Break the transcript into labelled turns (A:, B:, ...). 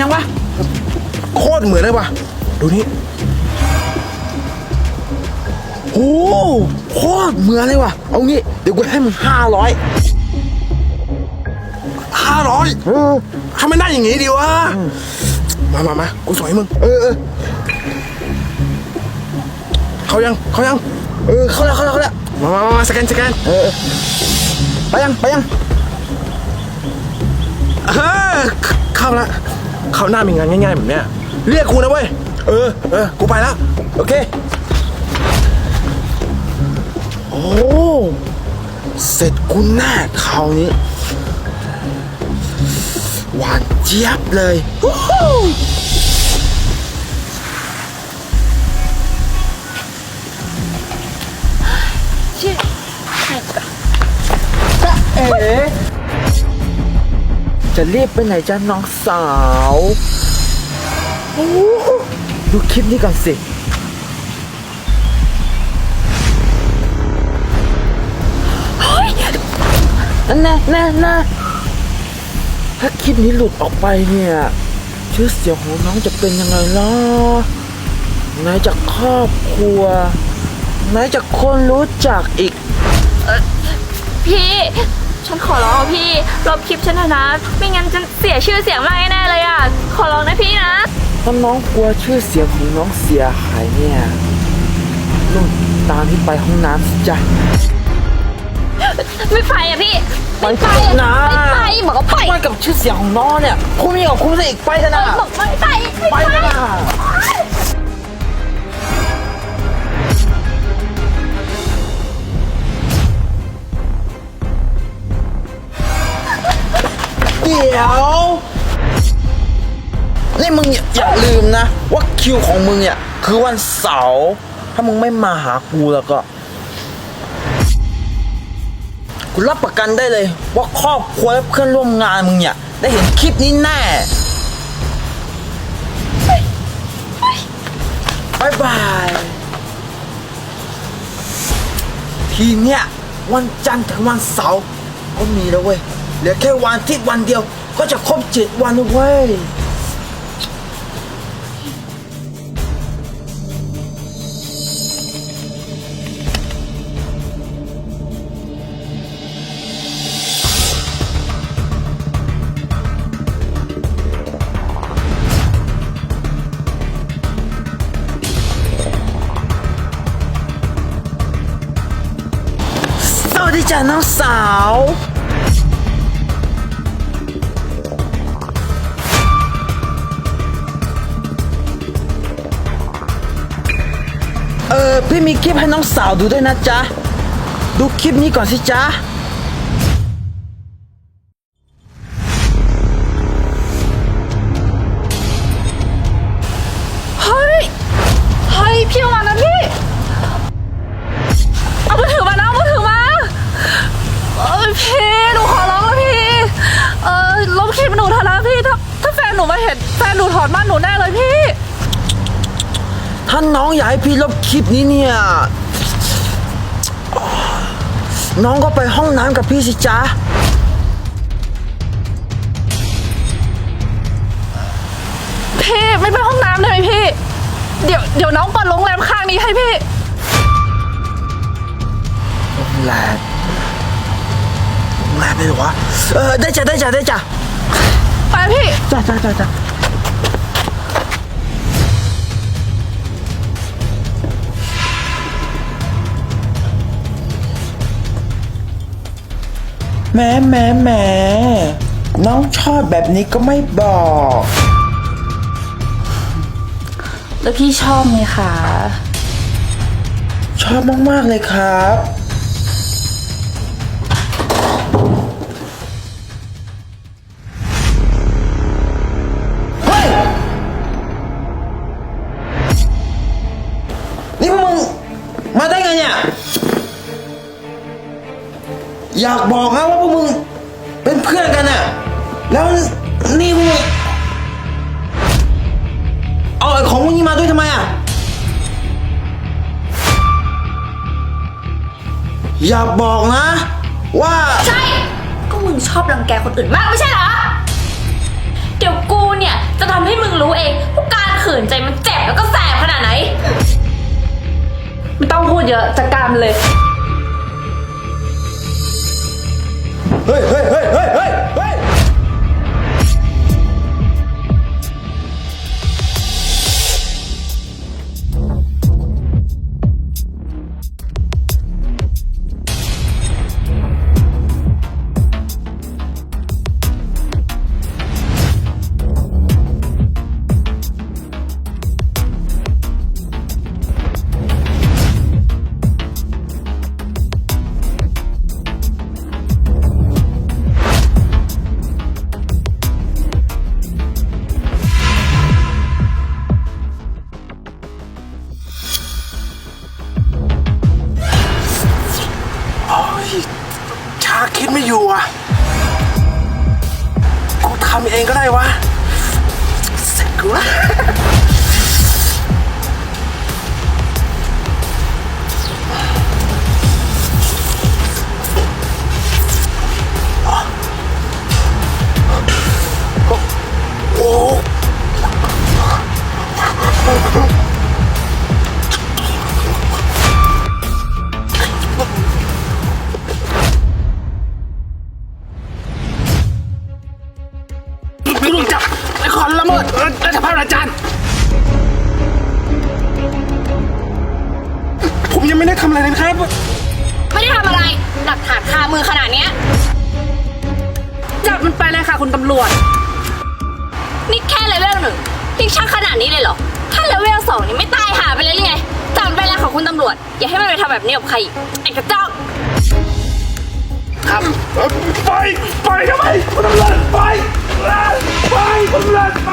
A: ยังวะ โคตรเหมือนเลยว่ะ ดูนี่โอ้โคตรเหมือนเลยว่ะ เอางี้ เดี๋ยวกูให้มึงห้าร้อยห้าร้อยทำไมได้อย่างงี้ดีวะ มามามากูสวยมึง เออเออเขายังเขายัง เออเขาแล้วเขาแล้วเขาแล้วมามามามาสแกนสแกนเออเออไปยัง ไปยังเออเข้าละ เข้าหน้ามีงานง่ายๆแบบเนี้ยเรียกกูนะเว้ย เออเออกูไปแล้ว โอเค โอ้ เสร็จกูแน่คราวนี้ หวานเจี๊ยบเลยวู้ฮู้
B: ชื่อ
A: จ๊ะเอ๋ จะรีบไปไหนจ้าน้องสาวโอ้ดูคลิปนี้ก่อนสินั่นแน่แน่แน่ถ้าคลิปนี้หลุดออกไปเนี่ย ชื่อเสียงของน้องจะเป็นยังไงล่ะไหนจากครอบครัวไหนจากคนรู้จักอีก
B: พี่ ฉันขอร้องพี่ลบคลิปฉันเถอะนะ ไม่งั้นจะเสียชื่อเสียงมากแน่ๆเลยอะ ขอร้องนะพี่นะ
A: ถ้าน้องกลัวชื่อเสียงของน้องเสียหายเนี่ยนู่นตามที่ไปห้องน้ำสิจ้ะ
B: ไม่ไปอะพี่
A: ไป
B: ไม่ไป
A: เถอะ
B: อะ
A: นะ
B: ไม่ไปบอกว่าไป
A: ไปกับชื่อเสียงของน้องเนี่ย คุ้มยิ่งกว่าคุ้มซะอีกไปเถอะนะ
B: บอกไม่ไป
A: ไป
B: ไม่
A: เถ
B: ไป
A: อะนะ ดี๋ยวนี่มึงอย่าลืมนะ ว่าคิวของมึงเนี่ย คือวันเสาร์ถ้ามึงไม่มาหากูแล้วก็กูรับประกันได้เลย ว่าครอบครัวและเพื่อนร่วมงานมึงเนี่ย ได้เห็นคลิปนี้แน่บายบาย ทีเนี้ยวันจันทร์ถึงวันเสาร์ก็มีแล้วเว้ย เหลือแค่วันทิตย์วันเดียวก็จะครบเจ็ดวันเว้ยสวัสดีจ้าน้องสาว เออพี่มีคลิปให้น้องสาวดูด้วยนะจ๊ะ ดูคลิปนี้ก่อนสิจ๊ะ
B: เฮ้ย เฮ้ย พี่มานะพี่ เอามือถือมานะเอามือถือมา เอ้ยพี่หนูขอร้องแล้วพี่ เออลบคลิปหนูเถอะนะพี่ ถ้าถ้าแฟนหนูมาเห็นแฟนหนูถอนบ้านหนูแน่เลยพี่
A: ถ้าน้องอยากให้พี่ลบคลิปนี้เนี่ย น้องก็ไปห้องน้ำกับพี่สิจ๊ะ
B: พี่ไม่ไปห้องน้ำได้ไหมพี่ เดี๋ยวเดี๋ยวน้องเปิดโรงแรมข้างนี้ให้พี่
A: แหลกแหลกเลยเหรอวะเออได้จ้ะได้จ้ะได้จ้ะ
B: ไปพี่
A: จ้ะจ้ะจ้ะจ้ะ แหม่แหม่แหม่น้องชอบแบบนี้ก็ไม่บอก
B: แล้วพี่ชอบไหมคะ
A: ชอบมาก ๆ เลยครับ อยากบอกนะว่าพวกมึงเป็นเพื่อนกันน่ะแล้วนี่พวกมึงเอาไอ้ของพวกนี้มาด้วยทำไมอะอย่าบอกนะ ว่า
B: ใช่ ก็มึงชอบรังแกคนอื่นมากไม่ใช่เหรอ เดี๋ยวกูเนี่ย จะทำให้มึงรู้เองว่า
C: การขืนใจมันเจ็บแล้วก็แสบขนาดไหน ไม่ต้องพูดเยอะ
A: จัดการมเลย เฮ้ เส อาจารย์
C: ผมยังไม่ได้ทำอะไรเลยครับ
D: ไม่ได้ทำอะไร หลักฐานคามือขนาดเนี้ย
B: จับมันไปเลยค่ะ คุณตำรวจ
D: นี่แค่เลเวลหนึ่งยังชักขนาดนี้เลยเหรอ ถ้าเลเวลสองนี่ไม่ตายหาไปเลยหรือไงจำไปแล้วค่ะคุณตำรวจ อย่าให้มันไปทำแบบนี้กับใครอีกไอ้กระจอก
C: ครับไป ไปทำไมคุณตำรวจไป ไปคุณตำรวจไป